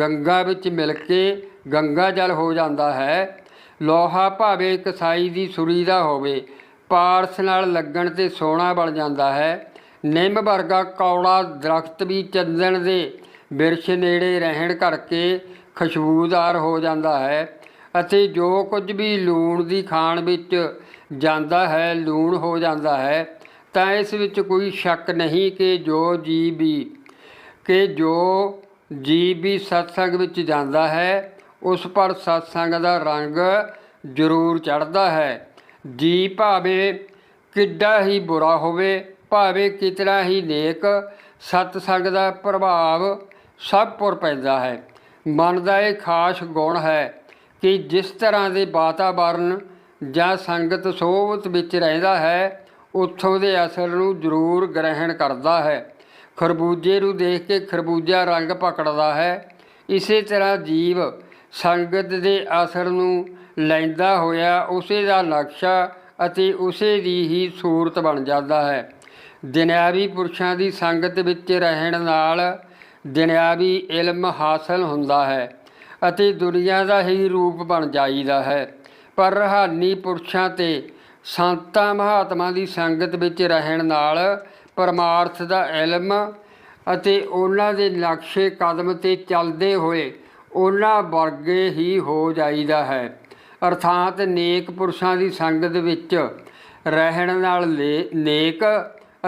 ਗੰਗਾ ਵਿੱਚ ਮਿਲ ਕੇ ਗੰਗਾ ਜਲ ਹੋ ਜਾਂਦਾ ਹੈ। ਲੋਹਾ ਭਾਵੇਂ ਕਸਾਈ ਦੀ ਸੁਰੀ ਦਾ ਹੋਵੇ, ਪਾਰਸ ਨਾਲ ਲੱਗਣ ਤੇ ਸੋਨਾ ਬਣ ਜਾਂਦਾ ਹੈ। ਨਿੰਮ ਵਰਗਾ ਕੌੜਾ ਦਰਖਤ ਵੀ ਚੰਦਨ ਦੇ ਬਿਰਛ ਨੇੜੇ ਰਹਿਣ ਕਰਕੇ ਖੁਸ਼ਬੂਦਾਰ ਹੋ ਜਾਂਦਾ ਹੈ ਅਤੇ ਜੋ ਕੁਝ ਵੀ ਲੂਣ ਦੀ ਖਾਣ ਵਿੱਚ ਜਾਂਦਾ ਹੈ, ਲੂਣ ਹੋ ਜਾਂਦਾ ਹੈ, ਤਾਂ ਇਸ ਵਿੱਚ ਕੋਈ ਸ਼ੱਕ ਨਹੀਂ ਕਿ ਜੋ ਜੀ ਵੀ ਕਿ ਜੋ ਜੀਵ ਵੀ ਸਤਸੰਗ ਵਿੱਚ ਜਾਂਦਾ ਹੈ। ਉਸ ਪਰ ਸਤਸੰਗ ਦਾ ਰੰਗ ਜ਼ਰੂਰ ਚੜ੍ਹਦਾ ਹੈ। ਜੀ ਭਾਵੇਂ ਕਿੱਡਾ ਹੀ ਬੁਰਾ ਹੋਵੇ, ਭਾਵੇਂ ਕਿਤਨਾ ਹੀ ਨੇਕ, ਸਤਸੰਗ ਦਾ ਪ੍ਰਭਾਵ ਸਭ ਪੁਰ ਪੈਂਦਾ ਹੈ। ਮਨ ਦਾ ਇਹ ਖਾਸ ਗੁਣ ਹੈ ਕਿ ਜਿਸ ਤਰ੍ਹਾਂ ਦੇ ਵਾਤਾਵਰਨ ਜਾਂ ਸੰਗਤ ਸੋਭਤ ਵਿੱਚ ਰਹਿੰਦਾ ਹੈ, ਉੱਥੋਂ ਦੇ ਅਸਰ ਨੂੰ ਜ਼ਰੂਰ ਗ੍ਰਹਿਣ ਕਰਦਾ ਹੈ। ਖਰਬੂਜੇ ਨੂੰ ਦੇਖ ਕੇ ਖਰਬੂਜਾ ਰੰਗ ਪਕੜਦਾ ਹੈ। ਇਸੇ ਤਰ੍ਹਾਂ ਜੀਵ ਸੰਗਤ ਦੇ ਅਸਰ ਨੂੰ ਲੈਂਦਾ ਹੋਇਆ ਉਸੇ ਦਾ ਨਕਸ਼ਾ ਅਤੇ ਉਸੇ ਦੀ ਹੀ ਸੂਰਤ ਬਣ ਜਾਂਦਾ ਹੈ। ਦੁਨਿਆਵੀ ਪੁਰਸ਼ਾਂ ਦੀ ਸੰਗਤ ਵਿੱਚ ਰਹਿਣ ਨਾਲ ਦੁਨਿਆਵੀ ਇਲਮ ਹਾਸਲ ਹੁੰਦਾ ਹੈ ਅਤੇ ਦੁਨੀਆ ਦਾ ਹੀ ਰੂਪ ਬਣ ਜਾਈਦਾ ਹੈ। ਪਰ ਰਹਾਨੀ ਪੁਰਸ਼ਾਂ ਤੇ ਸੰਤਾਂ ਮਹਾਤਮਾ ਦੀ ਸੰਗਤ ਵਿੱਚ ਰਹਿਣ ਨਾਲ ਪਰਮਾਰਥ ਦਾ ਇਲਮ ਅਤੇ ਉਹਨਾਂ ਦੇ ਨਕਸ਼ੇ ਕਦਮ ਤੇ ਚੱਲਦੇ ਹੋਏ ਉਹਨਾਂ ਵਰਗੇ ਹੀ ਹੋ ਜਾਈਦਾ ਹੈ। ਅਰਥਾਤ ਨੇਕ ਪੁਰਸ਼ਾਂ ਦੀ ਸੰਗਤ ਵਿੱਚ ਰਹਿਣ ਨਾਲ ਨੇਕ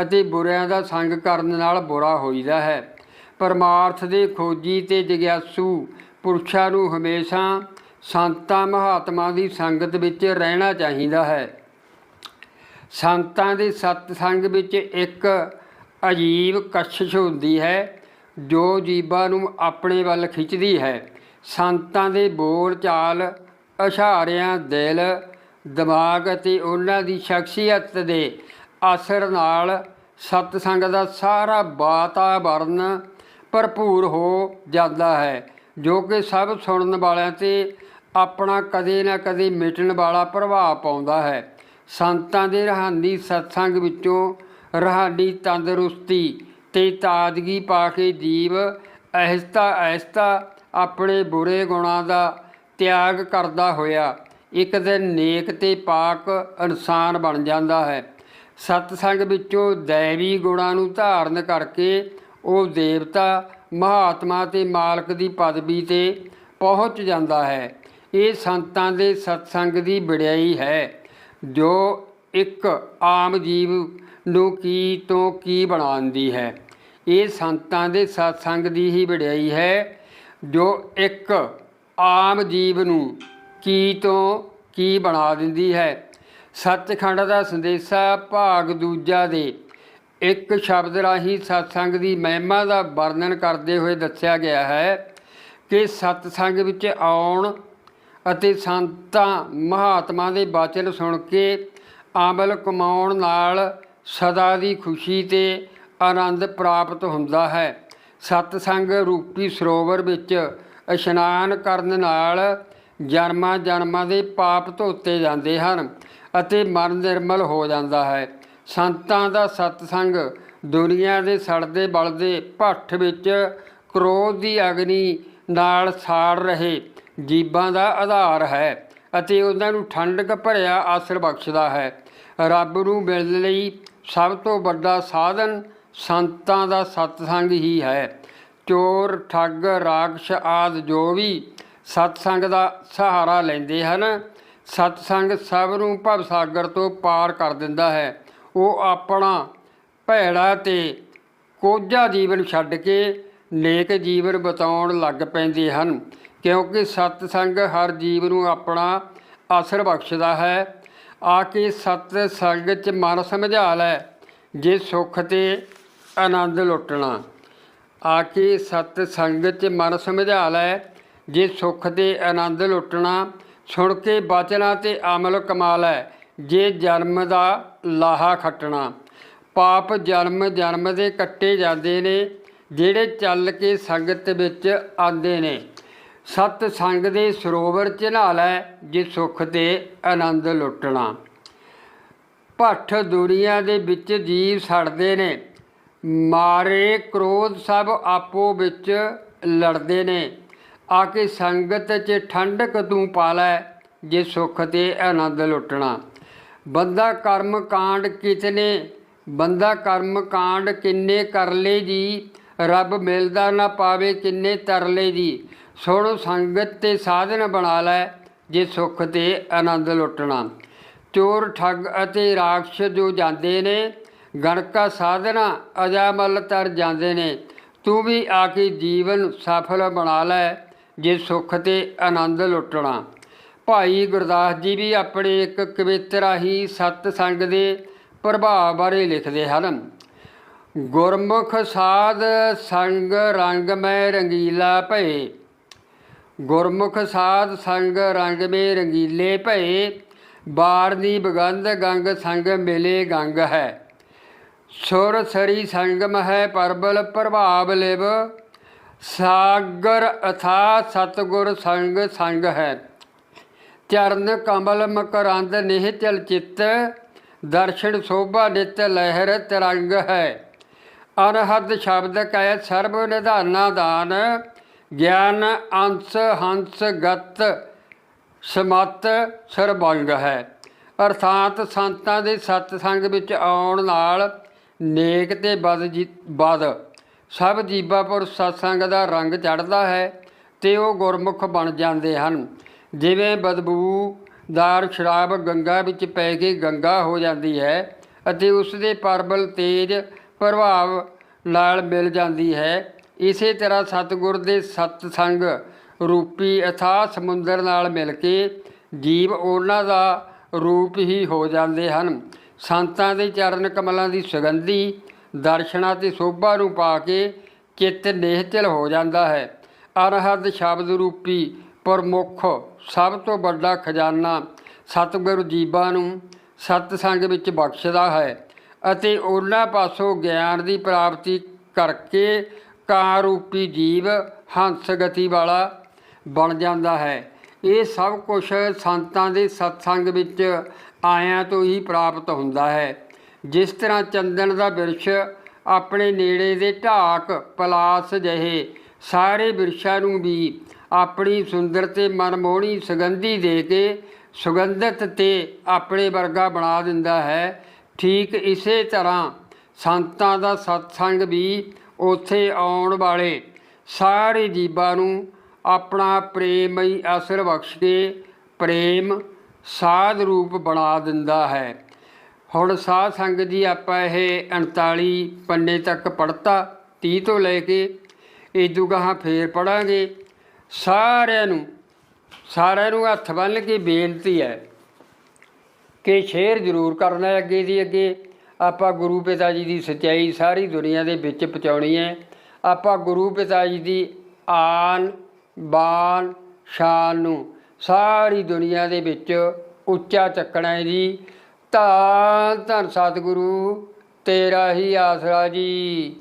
ਅਤੇ ਬੁਰਿਆਂ ਦਾ ਸੰਗ ਕਰਨ ਨਾਲ ਬੁਰਾ ਹੋਈਦਾ ਹੈ। ਪਰਮਾਰਥ ਦੇ ਖੋਜੀ ਤੇ ਜਗਿਆਸੂ ਪੁਰਸ਼ਾਂ ਨੂੰ ਹਮੇਸ਼ਾ ਸੰਤਾਂ ਮਹਾਤਮਾ ਦੀ ਸੰਗਤ ਵਿੱਚ ਰਹਿਣਾ ਚਾਹੀਦਾ ਹੈ। ਸੰਤਾਂ ਦੇ ਸਤਸੰਗ ਵਿੱਚ ਇੱਕ ਅਜੀਬ ਕਸ਼ਿਸ਼ ਹੁੰਦੀ ਹੈ। ਜੋ ਜੀਵਾਂ ਨੂੰ ਆਪਣੇ ਵੱਲ ਖਿੱਚਦੀ ਹੈ। ਸੰਤਾਂ ਦੇ ਬੋਲ ਚਾਲ ਇਸ਼ਾਰਿਆਂ ਦਿਲ, ਦਿਮਾਗ ਅਤੇ ਉਹਨਾਂ ਦੀ ਸ਼ਖਸੀਅਤ ਦੇ ਅਸਰ ਨਾਲ ਸਤਸੰਗ ਦਾ ਸਾਰਾ ਵਾਤਾਵਰਨ ਭਰਪੂਰ ਹੋ ਜਾਂਦਾ ਹੈ, ਜੋ ਕਿ ਸਭ ਸੁਣਨ ਵਾਲਿਆਂ ਤੇ ਆਪਣਾ ਕਦੇ ਨਾ ਕਦੇ ਮਿਟਣ ਵਾਲਾ ਪ੍ਰਭਾਵ ਪਾਉਂਦਾ ਹੈ। ਸੰਤਾਂ ਦੇ ਰਹਾਨੀ ਸਤਸੰਗ ਵਿੱਚੋਂ ਰਹਾਨੀ ਤੰਦਰੁਸਤੀ ਤੇ ਤਾਜ਼ਗੀ ਪਾ ਕੇ ਜੀਵ ਅਹਿਸਤਾ ਅਹਿਸਤਾ ਆਪਣੇ ਬੁਰੇ ਗੁਣਾਂ ਦਾ ਤਿਆਗ ਕਰਦਾ ਹੋਇਆ, ਇੱਕ ਦਿਨ ਨੇਕ ਤੇ ਪਾਕ ਇਨਸਾਨ ਬਣ ਜਾਂਦਾ ਹੈ। ਸਤਸੰਗ ਵਿੱਚੋਂ ਦੈਵੀ ਗੁਣਾਂ ਨੂੰ ਧਾਰਨ ਕਰਕੇ ਉਹ ਦੇਵਤਾ, ਮਹਾਤਮਾ ਤੇ ਮਾਲਕ ਦੀ ਪਦਵੀ ਤੇ ਪਹੁੰਚ ਜਾਂਦਾ ਹੈ। ਇਹ ਸੰਤਾਂ ਦੇ ਸਤਸੰਗ ਦੀ ਵਡਿਆਈ ਹੈ, ਜੋ ਇੱਕ ਆਮ ਜੀਵ ਨੂੰ ਕੀ ਤੋਂ ਕੀ ਬਣਾਉਂਦੀ ਹੈ? ਇਹ ਸੰਤਾਂ ਦੇ ਸਤਸੰਗ ਦੀ ਹੀ ਵਡਿਆਈ ਹੈ, ਜੋ ਇੱਕ ਆਮ ਜੀਵ ਨੂੰ ਕੀ ਤੋਂ ਕੀ ਬਣਾ ਦਿੰਦੀ ਹੈ? ਸੱਚਖੰਡ ਦਾ ਸੰਦੇਸ਼ਾ ਭਾਗ ਦੂਜਾ ਦੇ ਇੱਕ ਸ਼ਬਦ ਰਾਹੀਂ ਸਤਸੰਗ ਦੀ ਮਹਿਮਾ ਦਾ ਵਰਣਨ ਕਰਦੇ ਹੋਏ ਦੱਸਿਆ ਗਿਆ ਹੈ ਕਿ ਸਤਸੰਗ ਵਿੱਚ ਆਉਣ ਅਤੇ ਸੰਤਾਂ ਮਹਾਤਮਾ ਦੇ ਬਚਨ ਸੁਣ ਕੇ ਅਮਲ ਕਮਾਉਣ ਨਾਲ ਸਦਾ ਦੀ ਖੁਸ਼ੀ ਤੇ ਆਨੰਦ ਪ੍ਰਾਪਤ ਹੁੰਦਾ ਹੈ। ਸਤਸੰਗ ਰੂਪੀ ਸਰੋਵਰ ਵਿੱਚ ਇਸ਼ਨਾਨ ਕਰਨ ਨਾਲ ਜਨਮਾਂ ਜਨਮਾਂ ਦੇ ਪਾਪ ਧੋਤੇ ਜਾਂਦੇ ਹਨ ਅਤੇ ਮਨ ਨਿਰਮਲ ਹੋ ਜਾਂਦਾ ਹੈ। ਸੰਤਾਂ ਦਾ ਸਤਸੰਗ ਦੁਨੀਆ ਦੇ ਸੜਦੇ ਬਲਦੇ ਭੱਠ ਵਿੱਚ ਕ੍ਰੋਧ ਦੀ ਅਗਨੀ ਨਾਲ ਸਾੜ ਰਹੇ ਜੀਵਾਂ ਦਾ ਆਧਾਰ ਹੈ ਅਤੇ ਉਹਨਾਂ ਨੂੰ ਠੰਡਕ ਭਰਿਆ ਆਸਰ ਬਖਸ਼ਦਾ ਹੈ। ਰੱਬ ਨੂੰ ਮਿਲਣ ਲਈ ਸਭ ਤੋਂ ਵੱਡਾ ਸਾਧਨ ਸੰਤਾਂ ਦਾ ਸਤਸੰਗ ਹੀ ਹੈ। ਚੋਰ, ਠੱਗ, ਰਾਖਸ਼ ਆਦ ਜੋ ਵੀ ਸਤਸੰਗ ਦਾ ਸਹਾਰਾ ਲੈਂਦੇ ਹਨ, ਸਤਸੰਗ ਸਭ ਨੂੰ ਭਵ ਸਾਗਰ ਤੋਂ ਪਾਰ ਕਰ ਦਿੰਦਾ ਹੈ। ਉਹ ਆਪਣਾ ਭੈੜਾ ਤੇ ਕੋਝਾ ਜੀਵਨ ਛੱਡ ਕੇ ਨੇਕ ਜੀਵਨ ਬਤਾਉਣ ਲੱਗ ਪੈਂਦੇ ਹਨ, ਕਿਉਂਕਿ ਸਤਸੰਗ ਹਰ ਜੀਵ ਨੂੰ ਆਪਣਾ ਅਸਰ ਬਖਸ਼ਦਾ ਹੈ। ਆ ਕੇ ਸਤ ਸੰਗ ਚ ਮਨ ਸਮਝਾ ਲੈ, ਜੇ ਸੁਖ ਤੇ ਆਨੰਦ ਲੁੱਟਣਾ। ਆ ਕੇ ਸਤ ਸੰਗ ਚ ਮਨ ਸਮਝਾ ਲੈ, ਜੇ ਸੁਖ ਤੇ ਆਨੰਦ ਲੁੱਟਣਾ, ਸੁਣ ਕੇ ਬਚਨਾ ਤੇ ਅਮਲ ਕਮਾ ਲੈ, ਜੇ ਜਨਮ ਦਾ ਲਾਹਾ ਖੱਟਣਾ। ਪਾਪ ਜਨਮ ਜਨਮ ਦੇ ਕੱਟੇ ਜਾਂਦੇ ਨੇ, ਜਿਹੜੇ ਚੱਲ ਕੇ ਸੰਗਤ ਵਿੱਚ ਆਉਂਦੇ ਨੇ। ਸਤ ਸੰਗ ਦੇ ਸਰੋਵਰ ਚ ਨਹਾ ਲੈ, ਜੇ ਸੁਖ ਤੇ ਆਨੰਦ ਲੁੱਟਣਾ। ਭੱਠ ਦੁਨੀਆ ਦੇ ਵਿੱਚ ਜੀਵ ਸੜਦੇ ਨੇ। ਮਾਰੇ ਕ੍ਰੋਧ ਸਭ ਆਪੋ ਵਿੱਚ ਲੜਦੇ ਨੇ। ਆ ਕੇ ਸੰਗਤ 'ਚ ਠੰਡਕ ਤੂੰ ਪਾ ਲੈ, ਜੇ ਸੁਖ ਤੇ ਆਨੰਦ ਲੁੱਟਣਾ। ਬੰਦਾ ਕਰਮ ਕਾਂਡ ਕਿਤਨੇ? ਬੰਦਾ ਕਰਮ ਕਾਂਡ ਕਿੰਨੇ ਕਰ ਲੇ ਜੀ? ਰੱਬ ਮਿਲਦਾ ਨਾ ਪਾਵੇ ਕਿੰਨੇ ਤਰਲੇ ਜੀ? ਸੁਣ ਸੰਗਤ ਤੇ ਸਾਧਨ ਬਣਾ ਲੈ ਜੇ ਸੁਖ ਤੇ ਆਨੰਦ ਲੁੱਟਣਾ। ਚੋਰ ਠੱਗ ਅਤੇ ਰਾਖਸ਼ ਜੋ ਜਾਂਦੇ ਨੇ, ਗਣਕਾ ਸਾਧਨਾ ਅਜਾਮਲ ਤਰ ਜਾਂਦੇ ਨੇ। ਤੂੰ ਵੀ ਆ ਕੇ ਜੀਵਨ ਸਫਲ ਬਣਾ ਲੈ ਜੇ ਸੁਖ ਤੇ ਆਨੰਦ ਲੁੱਟਣਾ। ਭਾਈ ਗੁਰਦਾਸ ਜੀ ਵੀ ਆਪਣੇ ਇੱਕ ਕਵਿੱਤ ਰਾਹੀਂ ਸਤ ਸੰਗ ਦੇ ਪ੍ਰਭਾਵ ਬਾਰੇ ਲਿਖਦੇ ਹਨ। ਗੁਰਮੁਖ ਸਾਧ ਸੰਗ ਰੰਗ ਮੈਂ ਰੰਗੀਲਾ ਭਏ ਗੁਰਮੁਖ ਸਾਧ ਸੰਗ ਰੰਗ ਮੇ ਰੰਗੀਲੇ ਭਏ ਬਾਰਨੀ ਬਗੰਧ ਗੰਗ ਸੰਗ ਮਿਲੇ ਗੰਗ ਹੈ। ਸੁਰ ਸਰੀ ਸੰਗਮ ਹੈ ਪਰਬਲ ਪ੍ਰਭਾਵ ਲਿਵ, ਸਾਗਰ ਅਥਾ ਸਤਗੁਰ ਸੰਗ ਸੰਗ ਹੈ। ਚਰਨ ਕਮਲ ਮਕਰੰਦ ਨਿਹ ਚਲ ਚਿੱਤ, ਦਰਸ਼ਨ ਸੋਭਾ ਨਿਤ ਲਹਿਰ ਤਿਰੰਗ ਹੈ। ਅਨਹਦ ਸ਼ਬਦ ਕਹਿ ਸਰਬ ਨਿਧਾਨਾ ਦਾਨ ਗਿਆਨ ਅੰਸ ਹੰਸ ਗਤ ਸਮਤ ਸਰਬੰਗ ਹੈ। ਅਰਥਾਤ ਸੰਤਾਂ ਦੇ ਸਤਸੰਗ ਵਿੱਚ ਆਉਣ ਨਾਲ ਨੇਕ ਤੇ ਬਦ ਜੀ- ਬਦ ਸਭ ਜੀਵਾਪੁਰ ਸਤਸੰਗ ਦਾ ਰੰਗ ਚੜ੍ਹਦਾ ਹੈ ਤੇ ਉਹ ਗੁਰਮੁਖ ਬਣ ਜਾਂਦੇ ਹਨ। ਜਿਵੇਂ ਬਦਬੂਦਾਰ ਸ਼ਰਾਬ ਗੰਗਾ ਵਿੱਚ ਪੈ ਕੇ ਗੰਗਾ ਹੋ ਜਾਂਦੀ ਹੈ ਅਤੇ ਉਸ ਦੇ ਪਰਬਲ ਤੇਜ ਪ੍ਰਭਾਵ ਨਾਲ ਮਿਲ ਜਾਂਦੀ ਹੈ। ਇਸੇ ਤਰ੍ਹਾਂ ਸਤਿਗੁਰ ਦੇ ਸਤਸੰਗ ਰੂਪੀ ਅਥਾਹ ਸਮੁੰਦਰ ਨਾਲ ਮਿਲ ਕੇ ਜੀਵ ਉਹਨਾਂ ਦਾ ਰੂਪ ਹੀ ਹੋ ਜਾਂਦੇ ਹਨ। ਸੰਤਾਂ ਦੇ ਚਰਨ ਕਮਲਾਂ ਦੀ ਸੁਗੰਧੀ, ਦਰਸ਼ਨਾਂ ਤੇ ਸੋਭਾ ਨੂੰ ਪਾ ਕੇ ਚਿੱਤ ਨਿਹਚਲ ਹੋ ਜਾਂਦਾ ਹੈ। ਅਰਹਦ ਸ਼ਬਦ ਰੂਪੀ ਪ੍ਰਮੁੱਖ, ਸਭ ਤੋਂ ਵੱਡਾ ਖਜ਼ਾਨਾ ਸਤਿਗੁਰੂ ਜੀਵਾਂ ਨੂੰ ਸਤਸੰਗ ਵਿੱਚ ਬਖਸ਼ਦਾ ਹੈ ਅਤੇ ਉਹਨਾਂ ਪਾਸੋਂ ਗਿਆਨ ਦੀ ਪ੍ਰਾਪਤੀ ਕਰਕੇ ਕਾਂ ਰੂਪੀ ਜੀਵ ਹੰਸ ਗਤੀ ਵਾਲਾ ਬਣ ਜਾਂਦਾ ਹੈ। ਇਹ ਸਭ ਕੁਝ ਸੰਤਾਂ ਦੇ ਸਤਸੰਗ ਵਿੱਚ ਆਇਆਂ ਤੋਂ ਹੀ ਪ੍ਰਾਪਤ ਹੁੰਦਾ ਹੈ। ਜਿਸ ਤਰ੍ਹਾਂ ਚੰਦਨ ਦਾ ਬਿਰਛ ਆਪਣੇ ਨੇੜੇ ਦੇ ਢਾਕ ਪਲਾਸ ਜਿਹੇ ਸਾਰੇ ਬਿਰਛਾਂ ਨੂੰ ਵੀ ਆਪਣੀ ਸੁੰਦਰ ਤੇ ਮਨਮੋਹਣੀ ਸੁਗੰਧੀ ਦੇ ਕੇ ਸੁਗੰਧਿਤ ਤੇ ਆਪਣੇ ਵਰਗਾ ਬਣਾ ਦਿੰਦਾ ਹੈ। ਠੀਕ ਇਸੇ ਤਰ੍ਹਾਂ ਸੰਤਾਂ ਦਾ ਸਤਸੰਗ ਵੀ ਉੱਥੇ ਆਉਣ ਵਾਲੇ ਸਾਰੇ ਜੀਵਾਂ ਨੂੰ ਆਪਣਾ ਪ੍ਰੇਮਈ ਅਸਰ ਬਖਸ਼ ਕੇ ਪ੍ਰੇਮ ਸਾਧ ਰੂਪ ਬਣਾ ਦਿੰਦਾ ਹੈ। ਹੁਣ ਸਾਧ ਸੰਗਤ ਜੀ ਆਪਾਂ ਇਹ 39 ਪੰਨੇ ਤੱਕ ਪੜਤਾ 30 ਤੋਂ ਲੈ ਕੇ ਇਦੋਂ ਗਾਹਾਂ ਫੇਰ ਪੜਾਂਗੇ ਸਾਰਿਆਂ ਨੂੰ ਸਾਰਿਆਂ ਨੂੰ ਹੱਥ ਬੰਨ੍ਹ ਕੇ ਬੇਨਤੀ ਹੈ ਕਿ ਸ਼ੇਅਰ ਜ਼ਰੂਰ ਕਰਨਾ ਅੱਗੇ ਦੀ ਅੱਗੇ। ਆਪਾਂ ਗੁਰੂ ਪਿਤਾ ਜੀ ਦੀ ਸਚਾਈ ਸਾਰੀ ਦੁਨੀਆ ਦੇ ਵਿੱਚ ਪਹੁੰਚਾਉਣੀ ਹੈ। ਆਪਾਂ ਗੁਰੂ ਪਿਤਾ ਜੀ ਦੀ ਆਨ, ਬਾਨ, ਸ਼ਾਨ ਨੂੰ ਸਾਰੀ ਦੁਨੀਆ ਦੇ ਵਿੱਚ ਉੱਚਾ ਚੱਕਣਾ ਹੈ ਜੀ। ਧੰਨ ਧੰਨ ਸਤਿਗੁਰੂ, ਤੇਰਾ ਹੀ ਆਸਰਾ ਜੀ।